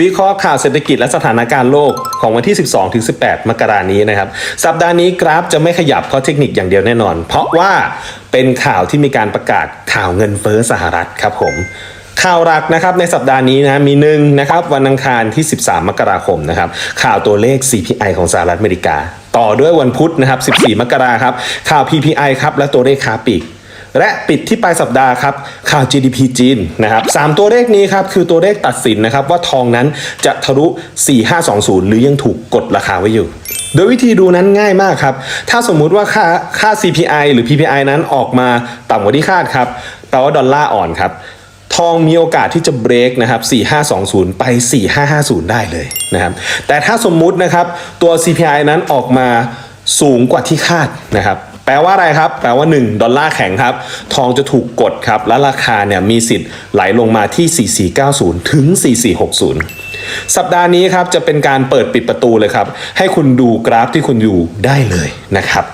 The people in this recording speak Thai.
วิเคราะห์ข่าวเศรษฐกิจและสถานการณ์โลกของวันที่ 12ถึง18 มกรานี้นะครับ สัปดาห์นี้กราฟจะไม่ขยับเพราะเทคนิคอย่างเดียวแน่นอน เพราะว่าเป็นข่าวที่มีการประกาศข่าวเงินเฟ้อสหรัฐครับผมข่าวหลักนะครับในสัปดาห์นี้นะมีหนึ่งนะครับวันอังคารที่ 13 มกราคมนะครับข่าวตัวเลข CPI ของสหรัฐอเมริกา ต่อด้วยวันพุธนะครับ 14 มกราครับข่าว PPI ครับและตัวเลขค้าปลีก และปิดที่ปลายสัปดาห์ครับข่าว GDP จีนนะครับสามตัวเลขนี้ครับคือตัวเลขตัดสินนะครับว่าทองนั้นจะทะลุ 4520 หรือยังถูกกดราคาไว้อยู่ โดยวิธีดูนั้นง่ายมากครับ ถ้าสมมุติว่าค่าค่า CPI หรือ PPI นั้นออกมาต่ำกว่าที่คาดครับแปลว่าดอลลาร์อ่อนครับทองมีโอกาสที่จะเบรกนะครับ 4520 ไป 4550 ได้เลยนะครับ แต่ถ้าสมมุตินะครับตัว CPI นั้นออกมาสูงกว่าที่คาดนะครับ แปลว่าอะไรครับ แปลว่า 1 ดอลลาร์แข็งครับ ทองจะถูกกดครับ และราคาเนี่ยมีสิทธิ์ไหลลงมาที่ 4490 ถึง 4460 สัปดาห์นี้ครับ จะเป็นการเปิดปิดประตูเลยครับ ให้คุณดูกราฟที่คุณอยู่ได้เลยนะครับ